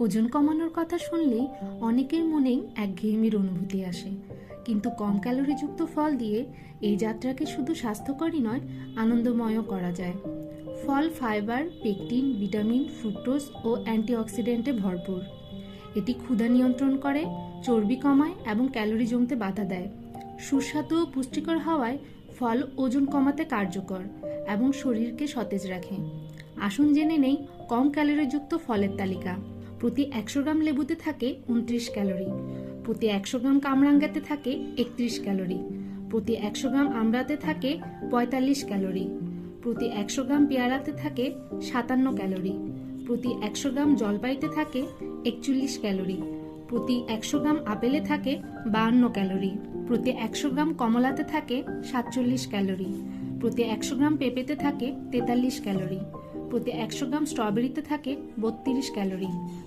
ওজন কমানোর কথা শুনলেই অনেকের মনেই একঘেয়েমির অনুভূতি আসে। কিন্তু কম ক্যালোরিযুক্ত ফল দিয়ে এই যাত্রাকে শুধু স্বাস্থ্যকরই নয়, আনন্দময়ও করা যায়। ফল, ফাইবার, পেকটিন, ভিটামিন, ফ্রুক্টোজ ও অ্যান্টিঅক্সিডেন্টে ভরপুর। এটি ক্ষুধা নিয়ন্ত্রণ করে, চর্বি কমায় এবং ক্যালোরি জমতে বাধা দেয়। সুস্বাদু ও পুষ্টিকর হওয়ায় ফল ওজন কমাতে কার্যকর এবং শরীরকে সতেজ রাখে। আসুন জেনে নেই কম ক্যালোরিযুক্ত ফলের তালিকা। প্রতি একশো গ্রাম লেবুতে থাকে উনত্রিশ ক্যালোরি। প্রতি একশো গ্রাম কামরাঙ্গাতে থাকে একত্রিশ ক্যালোরি। প্রতি একশো গ্রাম আমড়াতে থাকে পঁয়তাল্লিশ ক্যালোরি। প্রতি একশো গ্রাম পেয়ারাতে থাকে সাতান্ন ক্যালোরি। প্রতি একশো গ্রাম জলপাইতে থাকে একচল্লিশ ক্যালোরি। প্রতি একশো গ্রাম আপেলে থাকে বাহান্ন ক্যালোরি। প্রতি একশো গ্রাম কমলাতে থাকে সাতচল্লিশ ক্যালোরি। প্রতি একশো গ্রাম পেঁপেতে থাকে তেতাল্লিশ ক্যালোরি। প্রতি একশো গ্রাম স্ট্রবেরিতে থাকে বত্রিশ ক্যালোরি।